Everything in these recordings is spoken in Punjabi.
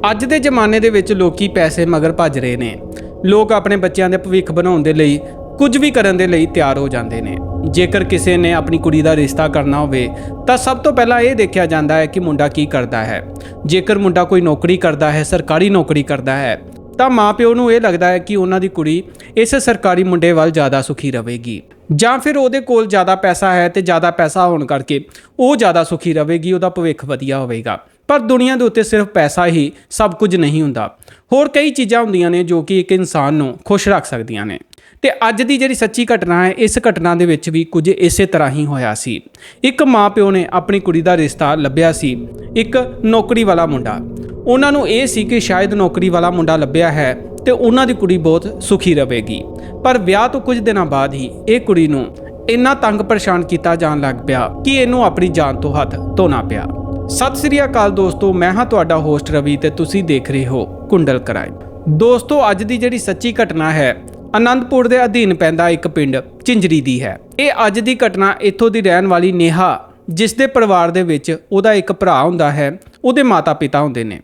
ਅੱਜ ਦੇ ਜ਼ਮਾਨੇ ਦੇ ਵਿੱਚ ਲੋਕੀ ਪੈਸੇ ਮਗਰ ਭੱਜ ਰਹੇ ਨੇ। ਲੋਕ ਆਪਣੇ ਬੱਚਿਆਂ ਦੇ ਭਵਿੱਖ ਬਣਾਉਣ ਦੇ ਲਈ ਕੁਝ ਵੀ ਕਰਨ ਦੇ ਲਈ ਤਿਆਰ ਹੋ ਜਾਂਦੇ ਨੇ। ਜੇਕਰ ਕਿਸੇ ਨੇ ਆਪਣੀ ਕੁੜੀ ਦਾ ਰਿਸ਼ਤਾ ਕਰਨਾ ਹੋਵੇ, ਤਾਂ ਸਭ ਤੋਂ ਪਹਿਲਾਂ ਇਹ ਦੇਖਿਆ ਜਾਂਦਾ ਹੈ ਕਿ ਮੁੰਡਾ ਕੀ ਕਰਦਾ ਹੈ। ਜੇਕਰ ਮੁੰਡਾ ਕੋਈ ਨੌਕਰੀ ਕਰਦਾ ਹੈ, ਸਰਕਾਰੀ ਨੌਕਰੀ ਕਰਦਾ ਹੈ, ਤਾਂ ਮਾਪਿਓ ਨੂੰ ਇਹ ਲੱਗਦਾ ਹੈ ਕਿ ਉਹਨਾਂ ਦੀ ਕੁੜੀ ਇਸ ਸਰਕਾਰੀ ਮੁੰਡੇ ਵੱਲ ਜ਼ਿਆਦਾ ਸੁਖੀ ਰਹੇਗੀ। ਜਾਂ ਫਿਰ ਉਹਦੇ ਕੋਲ ਜ਼ਿਆਦਾ ਪੈਸਾ ਹੈ ਤੇ ਜ਼ਿਆਦਾ ਪੈਸਾ ਹੋਣ ਕਰਕੇ ਉਹ ਜ਼ਿਆਦਾ ਸੁਖੀ ਰਹੇਗੀ, ਉਹਦਾ ਭਵਿੱਖ ਵਧੀਆ ਹੋਵੇਗਾ। ਪਰ ਦੁਨੀਆ ਦੇ ਉੱਤੇ ਸਿਰਫ ਪੈਸਾ ਹੀ ਸਭ ਕੁਝ ਨਹੀਂ ਹੁੰਦਾ। ਹੋਰ ਕਈ ਚੀਜ਼ਾਂ ਹੁੰਦੀਆਂ ਨੇ ਜੋ ਕਿ ਇੱਕ ਇਨਸਾਨ ਨੂੰ ਖੁਸ਼ ਰੱਖ ਸਕਦੀਆਂ ਨੇ। ਤੇ ਅੱਜ ਦੀ ਜਿਹੜੀ ਸੱਚੀ ਘਟਨਾ ਹੈ, ਇਸ ਘਟਨਾ ਦੇ ਵਿੱਚ ਵੀ ਕੁਝ ਇਸੇ ਤਰ੍ਹਾਂ ਹੀ ਹੋਇਆ ਸੀ। ਇੱਕ ਮਾਪਿਓ ਨੇ ਆਪਣੀ ਕੁੜੀ ਦਾ ਰਿਸ਼ਤਾ ਲੱਭਿਆ ਸੀ। ਇੱਕ ਨੌਕਰੀ ਵਾਲਾ ਮੁੰਡਾ। ਉਹਨਾਂ ਨੂੰ ਇਹ ਸੀ ਕਿ ਸ਼ਾਇਦ ਨੌਕਰੀ ਵਾਲਾ ਮੁੰਡਾ ਲੱਭਿਆ ਹੈ ਤੇ ਉਹਨਾਂ ਦੀ ਕੁੜੀ ਬਹੁਤ ਸੁਖੀ ਰਹੇਗੀ। ਪਰ ਵਿਆਹ ਤੋਂ ਕੁਝ ਦਿਨਾਂ ਬਾਅਦ ਹੀ ਇਹ ਕੁੜੀ ਨੂੰ ਇੰਨਾ ਤੰਗ ਪਰੇਸ਼ਾਨ ਕੀਤਾ ਜਾਣ ਲੱਗ ਪਿਆ ਕਿ ਇਹਨੂੰ ਆਪਣੀ ਜਾਨ ਤੋਂ ਹੱਥ ਧੋਣਾ ਪਿਆ। ਸਤਿ ਸ੍ਰੀ ਅਕਾਲ ਦੋਸਤੋ, ਮੈਂ ਹਾਂ ਤੁਹਾਡਾ ਹੋਸਟ ਰਵੀ ਤੇ ਤੁਸੀਂ ਦੇਖ ਰਹੇ ਹੋ ਕੁੰਡਲ ਕ੍ਰਾਈਮ। ਦੋਸਤੋ, ਅੱਜ ਦੀ ਜਿਹੜੀ ਸੱਚੀ ਘਟਨਾ ਹੈ, ਅਨੰਦਪੁਰ ਦੇ ਅਧੀਨ ਪੈਂਦਾ ਇੱਕ ਪਿੰਡ ਚਿੰਜਰੀ ਦੀ ਹੈ। ਇਹ ਅੱਜ ਦੀ ਘਟਨਾ ਇੱਥੋਂ ਦੀ ਰਹਿਣ ਵਾਲੀ ਨੇਹਾ, ਜਿਸ ਦੇ ਪਰਿਵਾਰ ਦੇ ਵਿੱਚ ਉਹਦਾ ਇੱਕ ਭਰਾ ਹੁੰਦਾ ਹੈ, ਉਹਦੇ ਮਾਤਾ-ਪਿਤਾ ਹੁੰਦੇ ਨੇ।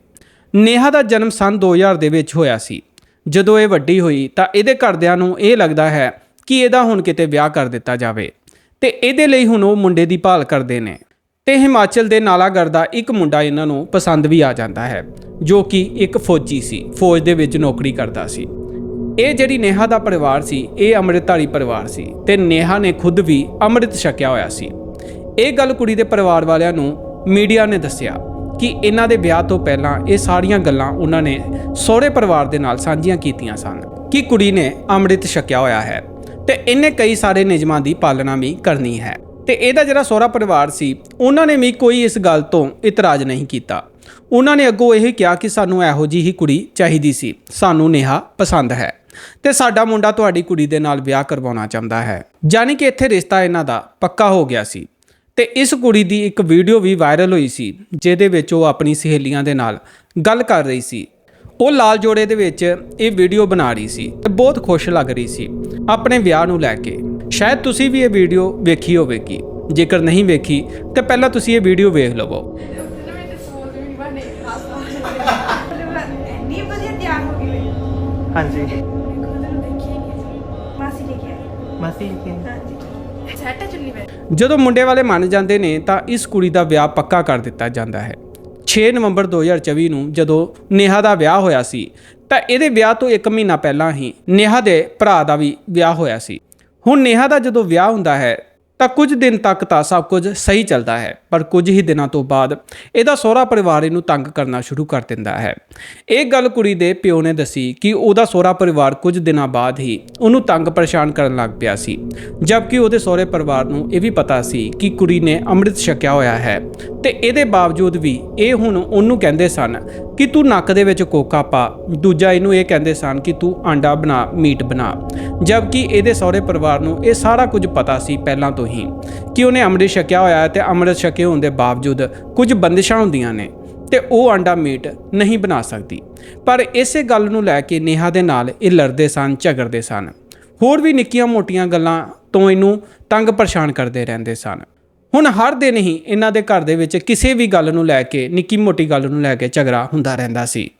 ਨੇਹਾ ਦਾ ਜਨਮ ਸੰਨ 2000 ਦੇ ਵਿੱਚ ਹੋਇਆ ਸੀ। ਜਦੋਂ ਇਹ ਵੱਡੀ ਹੋਈ, ਤਾਂ ਇਹਦੇ ਘਰਦਿਆਂ ਨੂੰ ਇਹ ਲੱਗਦਾ ਹੈ ਕਿ ਇਹਦਾ ਹੁਣ ਕਿਤੇ ਵਿਆਹ ਕਰ ਦਿੱਤਾ ਜਾਵੇ। ਤੇ ਇਹਦੇ ਲਈ ਹੁਣ ਉਹ ਮੁੰਡੇ ਦੀ ਭਾਲ ਕਰਦੇ ਨੇ। ਤੇ ਹਿਮਾਚਲ ਦੇ ਨਾਲਾਗੜ੍ਹ ਦਾ ਇੱਕ ਮੁੰਡਾ ਇਹਨਾਂ ਨੂੰ ਪਸੰਦ ਵੀ ਆ ਜਾਂਦਾ ਹੈ, ਜੋ ਕਿ ਇੱਕ ਫੌਜੀ ਸੀ, ਫੌਜ ਦੇ ਵਿੱਚ ਨੌਕਰੀ ਕਰਦਾ ਸੀ। ਇਹ ਜਿਹੜੀ ਨੇਹਾ ਦਾ ਪਰਿਵਾਰ ਸੀ, ਇਹ ਅੰਮ੍ਰਿਤਧਾਰੀ ਪਰਿਵਾਰ ਸੀ ਤੇ ਨੇਹਾ ਨੇ ਖੁਦ ਵੀ ਅੰਮ੍ਰਿਤ ਛਕਿਆ ਹੋਇਆ ਸੀ। ਇਹ ਗੱਲ ਕੁੜੀ ਦੇ ਪਰਿਵਾਰ ਵਾਲਿਆਂ ਨੂੰ ਮੀਡੀਆ ਨੇ ਦੱਸਿਆ ਕਿ ਇਹਨਾਂ ਦੇ ਵਿਆਹ ਤੋਂ ਪਹਿਲਾਂ ਇਹ ਸਾਰੀਆਂ ਗੱਲਾਂ ਉਹਨਾਂ ਨੇ ਸਹੁਰੇ ਪਰਿਵਾਰ ਦੇ ਨਾਲ ਸਾਂਝੀਆਂ ਕੀਤੀਆਂ ਸਨ ਕਿ ਕੁੜੀ ਨੇ ਅੰਮ੍ਰਿਤ ਛਕਿਆ ਹੋਇਆ ਹੈ ਤੇ ਇਹਨੇ ਕਈ ਸਾਰੇ ਨਿਯਮਾਂ ਦੀ ਪਾਲਣਾ ਵੀ ਕਰਨੀ ਹੈ। ਤੇ ਇਹਦਾ ਜਿਹੜਾ ਸਹੁਰਾ ਪਰਿਵਾਰ ਸੀ, ਉਹਨਾਂ ਨੇ ਵੀ ਕੋਈ ਇਸ ਗੱਲ ਤੋਂ ਇਤਰਾਜ਼ ਨਹੀਂ ਕੀਤਾ। ਉਹਨਾਂ ਨੇ ਅੱਗੋਂ ਇਹ ਕਿਹਾ ਕਿ ਸਾਨੂੰ ਇਹੋ ਜਿਹੀ ਹੀ ਕੁੜੀ ਚਾਹੀਦੀ ਸੀ। ਸਾਨੂੰ ਨੇਹਾ ਪਸੰਦ ਹੈ ਤੇ ਸਾਡਾ ਮੁੰਡਾ ਤੁਹਾਡੀ ਕੁੜੀ ਦੇ ਨਾਲ ਵਿਆਹ ਕਰਵਾਉਣਾ ਚਾਹੁੰਦਾ ਹੈ। ਯਾਨੀ ਕਿ ਇੱਥੇ ਰਿਸ਼ਤਾ ਇਹਨਾਂ ਦਾ ਪੱਕਾ ਹੋ ਗਿਆ ਸੀ। ਤੇ ਇਸ ਕੁੜੀ ਦੀ ਇੱਕ ਵੀਡੀਓ ਵੀ ਵਾਇਰਲ ਹੋਈ ਸੀ, ਜਿਹਦੇ ਵਿੱਚ ਉਹ ਆਪਣੀ ਸਹੇਲੀਆਂ ਦੇ ਨਾਲ ਗੱਲ ਕਰ ਰਹੀ ਸੀ। ਉਹ ਲਾਲ ਜੋੜੇ ਦੇ ਵਿੱਚ ਇਹ ਵੀਡੀਓ ਬਣਾ ਰਹੀ ਸੀ ਤੇ ਬਹੁਤ ਖੁਸ਼ ਲੱਗ ਰਹੀ ਸੀ ਆਪਣੇ ਵਿਆਹ ਨੂੰ ਲੈ ਕੇ। ਸ਼ਾਇਦ ਤੁਸੀਂ ਵੀ ਇਹ ਵੀਡੀਓ ਵੇਖੀ ਹੋਵੇਗੀ। ਜੇਕਰ ਨਹੀਂ ਵੇਖੀ ਤੇ ਪਹਿਲਾਂ ਤੁਸੀਂ ਇਹ ਵੀਡੀਓ ਵੇਖ ਲਵੋ। ਹਾਂਜੀ। ਮਾਸੀ ਕੇ ਜਦੋਂ ਮੁੰਡੇ ਵਾਲੇ ਮੰਨ ਜਾਂਦੇ ਨੇ ਤਾਂ ਇਸ ਕੁੜੀ ਦਾ ਵਿਆਹ ਪੱਕਾ ਕਰ ਦਿੱਤਾ ਜਾਂਦਾ ਹੈ। 6 ਨਵੰਬਰ 2024 ਨੂੰ ਜਦੋਂ ਨੇਹਾ ਦਾ ਵਿਆਹ ਹੋਇਆ ਸੀ ਤਾਂ ਇਹਦੇ ਵਿਆਹ ਤੋਂ 1 ਮਹੀਨਾ ਪਹਿਲਾਂ ਹੀ ਨੇਹਾ ਦੇ ਭਰਾ ਦਾ ਵੀ ਵਿਆਹ ਹੋਇਆ ਸੀ। ਹੁਣ ਨੇਹਾ ਦਾ ਜਦੋਂ ਵਿਆਹ ਹੁੰਦਾ ਹੈ, ਤਾਂ ਕੁਝ ਦਿਨ ਤੱਕ ਤਾਂ ਸਭ ਕੁਝ ਸਹੀ ਚੱਲਦਾ ਹੈ, ਪਰ ਕੁਝ ਹੀ ਦਿਨਾਂ ਤੋਂ ਬਾਅਦ ਇਹਦਾ ਸਹੁਰਾ ਪਰਿਵਾਰ ਇਹਨੂੰ ਤੰਗ ਕਰਨਾ ਸ਼ੁਰੂ ਕਰ ਦਿੰਦਾ ਹੈ। ਇਹ ਗੱਲ ਕੁੜੀ ਦੇ ਪਿਓ ਨੇ ਦੱਸੀ ਕਿ ਉਹਦਾ ਸਹੁਰਾ ਪਰਿਵਾਰ ਕੁਝ ਦਿਨਾਂ ਬਾਅਦ ਹੀ ਉਹਨੂੰ ਤੰਗ ਪਰੇਸ਼ਾਨ ਕਰਨ ਲੱਗ ਪਿਆ ਸੀ, ਜਦਕਿ ਉਹਦੇ ਸਹੁਰੇ ਪਰਿਵਾਰ ਨੂੰ ਇਹ ਵੀ ਪਤਾ ਸੀ ਕਿ ਕੁੜੀ ਨੇ ਅੰਮ੍ਰਿਤ ਛਕਿਆ ਹੋਇਆ ਹੈ। ਤੇ ਇਹਦੇ ਬਾਵਜੂਦ ਵੀ ਇਹ ਹੁਣ ਉਹਨੂੰ ਕਹਿੰਦੇ ਸਨ ਕਿ ਤੂੰ ਨੱਕ ਦੇ ਵਿੱਚ ਕੋਕਾ ਪਾ। ਦੂਜਾ ਇਹਨੂੰ ਇਹ ਕਹਿੰਦੇ ਸਨ ਕਿ ਤੂੰ ਆਂਡਾ ਬਣਾ, ਮੀਟ ਬਣਾ। ਜਦਕਿ ਇਹਦੇ ਸਹੁਰੇ ਪਰਿਵਾਰ ਨੂੰ ਇਹ ਸਾਰਾ ਕੁਝ ਪਤਾ ਸੀ ਪਹਿਲਾਂ ਤੋਂ ਹੀ ਕਿ ਉਹਨੇ ਅੰਮ੍ਰਿਤ ਛਕਿਆ ਹੋਇਆ ਹੈ ਤੇ ਅੰਮ੍ਰਿਤ ਛਕੇ ਹੋਣ ਦੇ ਬਾਵਜੂਦ ਕੁਝ ਬੰਦਿਸ਼ਾਂ ਹੁੰਦੀਆਂ ਨੇ ਤੇ ਉਹ ਆਂਡਾ, ਮੀਟ ਨਹੀਂ ਬਣਾ ਸਕਦੀ। ਪਰ ਇਸੇ ਗੱਲ ਨੂੰ ਲੈ ਕੇ ਨੇਹਾ ਦੇ ਨਾਲ ਇਹ ਲੜਦੇ ਸਨ, ਝਗੜਦੇ ਸਨ। ਹੋਰ ਵੀ ਨਿੱਕੀਆਂ ਮੋਟੀਆਂ ਗੱਲਾਂ ਤੋਂ ਇਹਨੂੰ ਤੰਗ ਪਰੇਸ਼ਾਨ ਕਰਦੇ ਰਹਿੰਦੇ ਸਨ। ਹੁਣ ਹਰ ਦਿਨ ਹੀ ਇਹਨਾਂ ਦੇ ਘਰ ਦੇ ਵਿੱਚ ਕਿਸੇ ਵੀ ਗੱਲ ਨੂੰ ਲੈ ਕੇ, ਨਿੱਕੀ ਮੋਟੀ ਗੱਲ ਨੂੰ ਲੈ ਕੇ ਝਗੜਾ ਹੁੰਦਾ ਰਹਿੰਦਾ ਸੀ।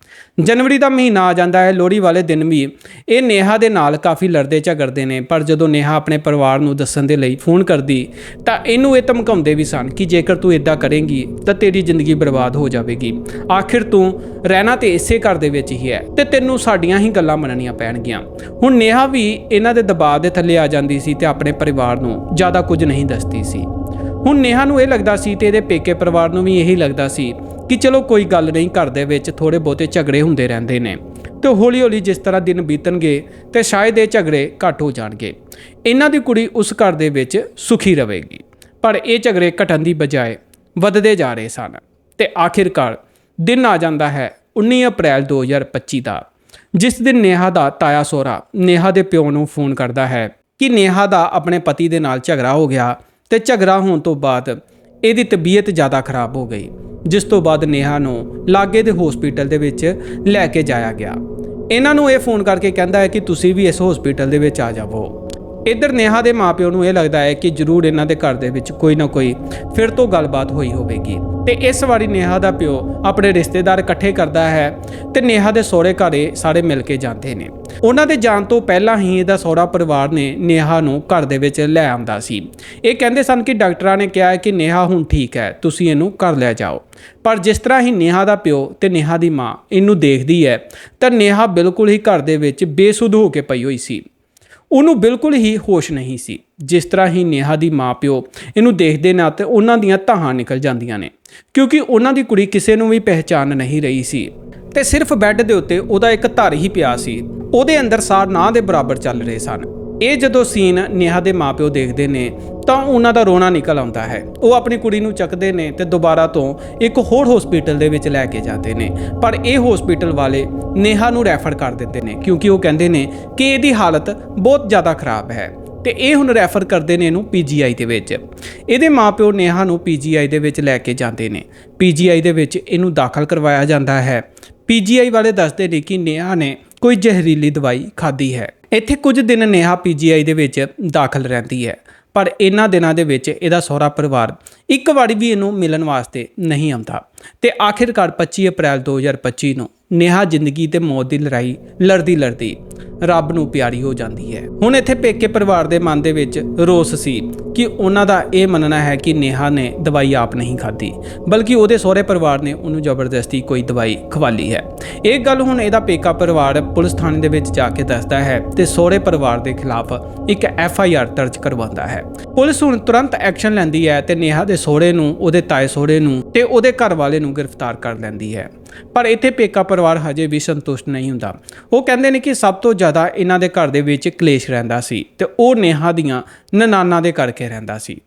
ਜਨਵਰੀ ਦਾ ਮਹੀਨਾ ਆ ਜਾਂਦਾ ਹੈ, ਲੋਹੜੀ ਵਾਲੇ ਦਿਨ ਵੀ ਇਹ ਨੇਹਾ ਦੇ ਨਾਲ ਕਾਫੀ ਲੜਦੇ ਝਗੜਦੇ ਨੇ, ਪਰ ਜਦੋਂ ਨੇਹਾ ਆਪਣੇ ਪਰਿਵਾਰ ਨੂੰ ਦੱਸਣ ਦੇ ਲਈ ਫੋਨ ਕਰਦੀ, ਤਾਂ ਇਹਨੂੰ ਇਹ ਧਮਕਾਉਂਦੇ ਵੀ ਸਨ ਕਿ ਜੇਕਰ ਤੂੰ ਇਦਾਂ ਕਰੇਂਗੀ, ਤਾਂ ਤੇਰੀ ਜ਼ਿੰਦਗੀ ਬਰਬਾਦ ਹੋ ਜਾਵੇਗੀ। ਆਖਿਰ ਤੂੰ ਰਹਿਣਾ ਤੇ ਇਸੇ ਘਰ ਦੇ ਵਿੱਚ ਹੀ ਹੈ ਤੇ ਤੈਨੂੰ ਸਾਡੀਆਂ ਹੀ ਗੱਲਾਂ ਮੰਨਣੀਆਂ ਪੈਣਗੀਆਂ। ਹੁਣ ਨੇਹਾ ਵੀ ਇਹਨਾਂ ਦੇ ਦਬਾਅ ਦੇ ਥੱਲੇ ਆ ਜਾਂਦੀ ਸੀ ਤੇ ਆਪਣੇ ਪਰਿਵਾਰ ਨੂੰ ਜ਼ਿਆਦਾ ਕੁਝ ਨਹੀਂ ਦੱਸਦੀ ਸੀ। ਹੁਣ ਨੇਹਾ ਨੂੰ ਇਹ ਲੱਗਦਾ ਸੀ ਤੇ ਇਹਦੇ ਪੇਕੇ ਪਰਿਵਾਰ ਨੂੰ ਵੀ ਇਹੀ ਲੱਗਦਾ ਸੀ ਕਿ ਚਲੋ ਕੋਈ ਗੱਲ ਨਹੀਂ, ਘਰ ਦੇ ਵਿੱਚ ਥੋੜੇ ਬਹੁਤੇ ਝਗੜੇ ਹੁੰਦੇ ਰਹਿੰਦੇ ਨੇ। ਤੇ ਹੌਲੀ ਹੌਲੀ ਜਿਸ ਤਰ੍ਹਾਂ ਦਿਨ ਬੀਤਣਗੇ ਤੇ ਸ਼ਾਇਦ ਇਹ ਝਗੜੇ ਘੱਟ ਹੋ ਜਾਣਗੇ। ਇਹਨਾਂ ਦੀ ਕੁੜੀ ਉਸ ਘਰ ਦੇ ਵਿੱਚ ਸੁਖੀ ਰਹੇਗੀ, ਪਰ ਇਹ ਝਗੜੇ ਘਟਣ ਦੀ ਬਜਾਏ ਵੱਧਦੇ ਜਾ ਰਹੇ ਸਨ। ਤੇ ਆਖਿਰਕਾਰ ਦਿਨ ਆ ਜਾਂਦਾ ਹੈ 19 ਅਪ੍ਰੈਲ 2025 ਦਾ, ਜਿਸ ਦਿਨ ਨੇਹਾ ਦਾ ਤਾਇਆ ਸੋਹਰਾ ਨੇਹਾ ਦੇ ਪਿਓ ਨੂੰ ਫੋਨ ਕਰਦਾ ਹੈ ਕਿ ਨੇਹਾ ਦਾ ਆਪਣੇ ਪਤੀ ਦੇ ਨਾਲ ਝਗੜਾ ਹੋ ਗਿਆ ਤੇ ਝਗੜਾ ਹੋਣ ਤੋਂ ਬਾਅਦ ਇਹਦੀ ਤਬੀਅਤ ਜ਼ਿਆਦਾ ਖਰਾਬ ਹੋ ਗਈ, ਜਿਸ ਤੋਂ ਬਾਅਦ ਨੇਹਾ ਨੂੰ ਲਾਗੇ ਦੇ ਹਸਪੀਟਲ ਦੇ ਵਿੱਚ ਲੈ ਕੇ ਜਾਇਆ ਗਿਆ। ਇਹਨਾਂ ਨੂੰ ਇਹ ਫੋਨ ਕਰਕੇ ਕਹਿੰਦਾ ਹੈ ਕਿ ਤੁਸੀਂ ਵੀ ਇਸ ਹਸਪੀਟਲ ਦੇ ਵਿੱਚ ਆ ਜਾਵੋ। ਇੱਧਰ ਨੇਹਾ ਦੇ ਮਾਪਿਓ ਨੂੰ ਇਹ ਲੱਗਦਾ ਹੈ ਕਿ ਜ਼ਰੂਰ ਇਹਨਾਂ ਦੇ ਘਰ ਦੇ ਵਿੱਚ ਕੋਈ ਨਾ ਕੋਈ ਫਿਰ ਤੋਂ ਗੱਲਬਾਤ ਹੋਈ ਹੋਵੇਗੀ। ਤੇ ਇਸ ਵਾਰੀ ਨੇਹਾ ਦਾ ਪਿਓ ਆਪਣੇ ਰਿਸ਼ਤੇਦਾਰ ਇਕੱਠੇ ਕਰਦਾ ਹੈ ਤੇ ਨੇਹਾ ਦੇ ਸਹੁਰੇ ਘਰੇ ਸਾਰੇ ਮਿਲ ਕੇ ਜਾਂਦੇ ਨੇ। ਉਹਨਾਂ ਦੇ ਜਾਣ ਤੋਂ ਪਹਿਲਾਂ ਹੀ ਇਹਦਾ ਸਹੁਰਾ ਪਰਿਵਾਰ ਨੇ ਨੇਹਾ ਨੂੰ ਘਰ ਦੇ ਵਿੱਚ ਲੈ ਆਉਂਦਾ ਸੀ। ਇਹ ਕਹਿੰਦੇ ਸਨ ਕਿ ਡਾਕਟਰਾਂ ਨੇ ਕਿਹਾ ਹੈ ਕਿ ਨੇਹਾ ਹੁਣ ਠੀਕ ਹੈ, ਤੁਸੀਂ ਇਹਨੂੰ ਘਰ ਲੈ ਜਾਓ। ਪਰ ਜਿਸ ਤਰ੍ਹਾਂ ਹੀ ਨੇਹਾ ਦਾ ਪਿਓ ਤੇ ਨੇਹਾ ਦੀ ਮਾਂ ਇਹਨੂੰ ਦੇਖਦੀ ਹੈ, ਤਾਂ ਨੇਹਾ ਬਿਲਕੁਲ ਹੀ ਘਰ ਦੇ ਵਿੱਚ ਬੇਸੁੱਧ ਹੋ ਕੇ ਪਈ ਹੋਈ ਸੀ। ਉਹਨੂੰ ਬਿਲਕੁਲ ਹੀ ਹੋਸ਼ ਨਹੀਂ ਸੀ। ਜਿਸ ਤਰ੍ਹਾਂ ਹੀ ਨੇਹਾ ਦੀ ਮਾਂ ਪਿਓ ਇਹਨੂੰ ਦੇਖਦੇ ਨਾ ਤੇ ਉਹਨਾਂ ਦੀਆਂ ਧਾਹਾਂ ਨਿਕਲ ਜਾਂਦੀਆਂ ਨੇ, ਕਿਉਂਕਿ ਉਹਨਾਂ ਦੀ ਕੁੜੀ ਕਿਸੇ ਨੂੰ ਵੀ ਪਹਿਚਾਨ ਨਹੀਂ ਰਹੀ ਸੀ। ਤੇ ਸਿਰਫ ਬੈੱਡ ਦੇ ਉੱਤੇ ਉਹਦਾ ਇੱਕ ਧਰ ਹੀ ਪਿਆ ਸੀ। ਉਹਦੇ ਅੰਦਰ ਸਾਰ ਨਾ ਦੇ ਬਰਾਬਰ ਚੱਲ ਰਹੇ ਸਨ। ਇਹ ਜਦੋਂ ਸੀਨ ਨੇਹਾ ਦੇ ਮਾਪਿਓ ਦੇਖਦੇ ਨੇ ਤਾਂ ਉਹਨਾਂ ਦਾ ਰੋਣਾ ਨਿਕਲ ਆਉਂਦਾ ਹੈ। ਉਹ ਆਪਣੀ ਕੁੜੀ ਨੂੰ ਚੱਕਦੇ ਨੇ ਤੇ ਦੁਬਾਰਾ ਤੋਂ ਇੱਕ ਹੋਰ ਹਸਪੀਟਲ ਦੇ ਵਿੱਚ ਲੈ ਕੇ ਜਾਂਦੇ ਨੇ। ਪਰ ਇਹ ਹਸਪੀਟਲ ਵਾਲੇ ਨੇਹਾ ਨੂੰ ਰੈਫਰ ਕਰ ਦਿੰਦੇ ਨੇ ਕਿਉਂਕਿ ਉਹ ਕਹਿੰਦੇ ਨੇ ਕਿ ਇਹਦੀ ਹਾਲਤ ਬਹੁਤ ਜ਼ਿਆਦਾ ਖਰਾਬ ਹੈ ਤੇ ਇਹ ਹੁਣ ਰੈਫਰ ਕਰਦੇ ਨੇ ਇਹਨੂੰ ਪੀਜੀਆਈ ਦੇ ਵਿੱਚ। ਇਹਦੇ ਮਾਪਿਓ ਨੇਹਾ ਨੂੰ ਪੀਜੀਆਈ ਦੇ ਵਿੱਚ ਲੈ ਕੇ ਜਾਂਦੇ ਨੇ। ਪੀਜੀਆਈ ਦੇ ਵਿੱਚ ਇਹਨੂੰ ਦਾਖਲ ਕਰਵਾਇਆ ਜਾਂਦਾ ਹੈ। ਪੀਜੀਆਈ ਵਾਲੇ ਦੱਸਦੇ ਨੇ ਕਿ ਨੇਹਾ ਨੇ ਕੋਈ ਜ਼ਹਿਰੀਲੀ ਦਵਾਈ ਖਾਧੀ ਹੈ। ਇੱਥੇ ਕੁਝ ਦਿਨ ਨੇਹਾ ਪੀਜੀਆਈ ਦੇ ਵਿੱਚ ਦਾਖਲ ਰਹਿੰਦੀ ਹੈ। ਪਰ ਇਹਨਾਂ ਦਿਨਾਂ ਦੇ ਵਿੱਚ ਇਹਦਾ ਸਹੁਰਾ ਪਰਿਵਾਰ ਇੱਕ ਵਾਰੀ ਵੀ ਇਹਨੂੰ ਮਿਲਣ ਵਾਸਤੇ ਨਹੀਂ ਆਉਂਦਾ। ਤੇ ਆਖਿਰਕਾਰ 25 ਅਪ੍ਰੈਲ 2025 ਨੂੰ ਨੇਹਾ ਜ਼ਿੰਦਗੀ ਤੇ ਮੌਤ ਦੀ ਲੜਾਈ ਲੜਦੀ ਲੜਦੀ ਰੱਬ ਨੂੰ ਪਿਆਰੀ ਹੋ ਜਾਂਦੀ ਹੈ। ਹੁਣ ਇੱਥੇ ਪੇਕੇ ਪਰਿਵਾਰ ਦੇ ਮਨ ਦੇ ਵਿੱਚ ਰੋਸ ਸੀ ਕਿ ਉਹਨਾਂ ਦਾ ਇਹ ਮੰਨਣਾ ਹੈ ਕਿ ਨੇਹਾ ਨੇ ਦਵਾਈ ਆਪ ਨਹੀਂ ਖਾਧੀ, ਬਲਕਿ ਉਹਦੇ ਸਹੁਰੇ ਪਰਿਵਾਰ ਨੇ ਉਹਨੂੰ ਜ਼ਬਰਦਸਤੀ ਕੋਈ ਦਵਾਈ ਖਵਾਲੀ ਹੈ। ਇਹ ਗੱਲ ਹੁਣ ਇਹਦਾ ਪੇਕਾ ਪਰਿਵਾਰ ਪੁਲਿਸ ਥਾਣੇ ਦੇ ਵਿੱਚ ਜਾ ਕੇ ਦੱਸਦਾ ਹੈ ਤੇ ਸਹੁਰੇ ਪਰਿਵਾਰ ਦੇ ਖਿਲਾਫ ਇੱਕ ਐਫ ਆਈ ਆਰ ਦਰਜ ਕਰਵਾਉਂਦਾ ਹੈ। ਪੁਲਿਸ ਹੁਣ ਤੁਰੰਤ ਐਕਸ਼ਨ ਲੈਂਦੀ ਹੈ ਤੇ ਨੇਹਾ ਦੇ ਸਹੁਰੇ ਨੂੰ, ਉਹਦੇ ਤਾਏ ਸਹੁਰੇ ਨੂੰ ਤੇ ਉਹਦੇ ਘਰ ਵਾਲੇ ਨੂੰ ਗ੍ਰਿਫਤਾਰ ਕਰ ਲੈਂਦੀ ਹੈ। ਪਰ ਇੱਥੇ ਪੇਕਾ ਪਰਿਵਾਰ ਹਜੇ ਵੀ ਸੰਤੁਸ਼ਟ ਨਹੀਂ ਹੁੰਦਾ। ਉਹ ਕਹਿੰਦੇ ਨੇ ਕਿ ਸਭ ਤੋਂ ਜ਼ਿਆਦਾ ਇਹਨਾਂ ਦੇ ਘਰ ਦੇ ਵਿੱਚ ਕਲੇਸ਼ ਰਹਿੰਦਾ ਸੀ ਤੇ ਉਹ ਨੇਹਾ ਦੀਆਂ ਨਨਾਨਾ ਦੇ ਕਰਕੇ ਰਹਿੰਦਾ ਸੀ।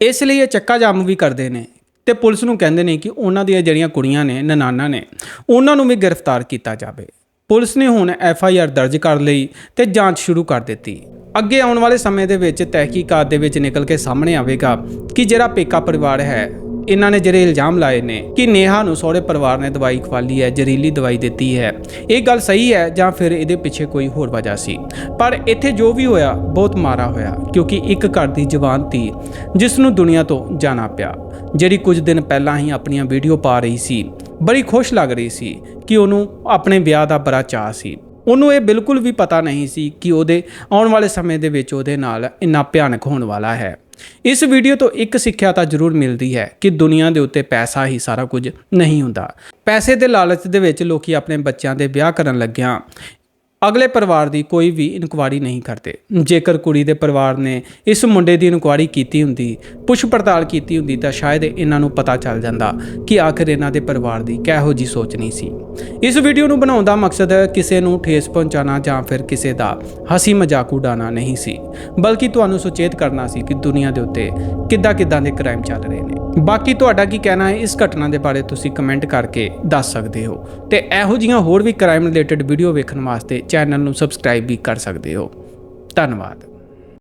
ਇਸ ਲਈ ਇਹ ਚੱਕਾ ਜਾਮ ਵੀ ਕਰਦੇ ਨੇ ਤੇ ਪੁਲਿਸ ਨੂੰ ਕਹਿੰਦੇ ਨੇ ਕਿ ਉਹਨਾਂ ਦੀਆਂ ਜਿਹੜੀਆਂ ਕੁੜੀਆਂ ਨੇ, ਨਨਾਨਾ ਨੇ, ਉਹਨਾਂ ਨੂੰ ਵੀ ਗ੍ਰਿਫਤਾਰ ਕੀਤਾ ਜਾਵੇ। ਪੁਲਿਸ ਨੇ ਹੁਣ ਐਫ ਆਈ ਆਰ ਦਰਜ ਕਰ ਲਈ ਤੇ ਜਾਂਚ ਸ਼ੁਰੂ ਕਰ ਦਿੱਤੀ। ਅੱਗੇ ਆਉਣ ਵਾਲੇ ਸਮੇਂ ਦੇ ਵਿੱਚ ਤਹਿਕੀਕਾਤ ਦੇ ਵਿੱਚ ਨਿਕਲ ਕੇ ਸਾਹਮਣੇ ਆਵੇਗਾ ਕਿ ਜਿਹੜਾ ਪੇਕਾ ਪਰਿਵਾਰ ਹੈ, ਇਹਨਾਂ ਨੇ ਜਿਹੜੇ ਇਲਜ਼ਾਮ ਲਾਏ ਨੇ ਕਿ ਨੇਹਾ ਨੂੰ ਸਹੁਰੇ ਪਰਿਵਾਰ ਨੇ ਦਵਾਈ ਖਵਾਲੀ ਹੈ, ਜ਼ਹਿਰੀਲੀ ਦਵਾਈ ਦਿੱਤੀ ਹੈ। ਇਹ ਗੱਲ ਸਹੀ ਹੈ ਜਾਂ ਫਿਰ ਇਹਦੇ ਪਿੱਛੇ ਕੋਈ ਹੋਰ ਵਜ੍ਹਾ ਸੀ? ਪਰ ਇੱਥੇ ਜੋ ਵੀ ਹੋਇਆ, ਬਹੁਤ ਮਾਰਾ ਹੋਇਆ, ਕਿਉਂਕਿ ਇੱਕ ਘਰ ਦੀ ਜਵਾਨ ਧੀ ਜਿਸ ਨੂੰ ਦੁਨੀਆ ਤੋਂ ਜਾਣਾ ਪਿਆ। ਜਿਹੜੀ ਕੁਝ ਦਿਨ ਪਹਿਲਾਂ ਹੀ ਆਪਣੀਆਂ ਵੀਡੀਓ ਪਾ ਰਹੀ ਸੀ। ਬੜੀ ਖੁਸ਼ ਲੱਗ ਰਹੀ ਸੀ ਕਿ ਉਹਨੂੰ ਆਪਣੇ ਵਿਆਹ ਦਾ ਬੜਾ ਚਾਅ ਸੀ। ਉਹਨੂੰ ਇਹ ਬਿਲਕੁਲ ਵੀ ਪਤਾ ਨਹੀਂ ਸੀ ਕਿ ਉਹਦੇ ਆਉਣ ਵਾਲੇ ਸਮੇਂ ਦੇ ਵਿੱਚ ਉਹਦੇ ਨਾਲ ਇੰਨਾ ਭਿਆਨਕ ਹੋਣ ਵਾਲਾ ਹੈ। ਇਸ ਵੀਡੀਓ ਤੋਂ ਇੱਕ ਸਿੱਖਿਆ ਤਾਂ ਜ਼ਰੂਰ ਮਿਲਦੀ ਹੈ ਕਿ ਦੁਨੀਆ ਦੇ ਉੱਤੇ ਪੈਸਾ ਹੀ ਸਾਰਾ ਕੁਝ ਨਹੀਂ ਹੁੰਦਾ। ਪੈਸੇ ਦੇ ਲਾਲਚ ਦੇ ਵਿੱਚ ਲੋਕੀ ਆਪਣੇ ਬੱਚਿਆਂ ਦੇ ਵਿਆਹ ਕਰਨ ਲੱਗਿਆਂ। ਅਗਲੇ ਪਰਿਵਾਰ ਦੀ ਕੋਈ ਵੀ ਇਨਕੁਆਇਰੀ ਨਹੀਂ ਕਰਦੇ। ਜੇਕਰ ਕੁੜੀ ਦੇ ਪਰਿਵਾਰ ਨੇ ਇਸ ਮੁੰਡੇ ਦੀ ਇਨਕੁਆਇਰੀ ਕੀਤੀ ਹੁੰਦੀ ਪੁੱਛ ਪੜਤਾਲ ਕੀਤੀ ਹੁੰਦੀ ਤਾਂ ਸ਼ਾਇਦ ਇਹਨਾਂ ਨੂੰ ਪਤਾ ਚੱਲ ਜਾਂਦਾ ਕਿ ਆਖਿਰ ਇਹਨਾਂ ਦੇ ਪਰਿਵਾਰ ਦੀ ਕਿਹੋ ਜੀ ਸੋਚ ਨਹੀਂ ਸੀ। ਇਸ ਵੀਡੀਓ ਨੂੰ ਬਣਾਉਣ ਦਾ ਮਕਸਦ ਕਿਸੇ ਨੂੰ ਠੇਸ ਪਹੁੰਚਾਉਣਾ ਜਾਂ ਫਿਰ ਕਿਸੇ ਦਾ ਹਸੀ ਮਜ਼ਾਕ ਉਡਾਉਣਾ ਨਹੀਂ ਸੀ, ਬਲਕਿ ਤੁਹਾਨੂੰ ਸੁਚੇਤ ਕਰਨਾ ਸੀ ਕਿ ਦੁਨੀਆ ਦੇ ਉੱਤੇ ਕਿੱਦਾਂ ਕਿੱਦਾਂ ਦੇ ਕ੍ਰਾਈਮ ਚੱਲ ਰਹੇ ਨੇ। ਬਾਕੀ ਤੁਹਾਡਾ ਕੀ ਕਹਿਣਾ ਹੈ? ਇਸ ਘਟਨਾ ਦੇ ਬਾਰੇ ਤੁਸੀਂ ਕਮੈਂਟ ਕਰਕੇ ਦੱਸ ਸਕਦੇ ਹੋ। ਤੇ ਇਹੋ ਜਿਹੀਆਂ ਹੋਰ ਵੀ ਕ੍ਰਾਈਮ ਰਿਲੇਟਡ ਵੀਡੀਓ ਵੇਖਣ ਵਾਸਤੇ ਚੈਨਲ ਨੂੰ ਸਬਸਕ੍ਰਾਈਬ ਵੀ ਕਰ ਸਕਦੇ ਹੋ। ਧੰਨਵਾਦ।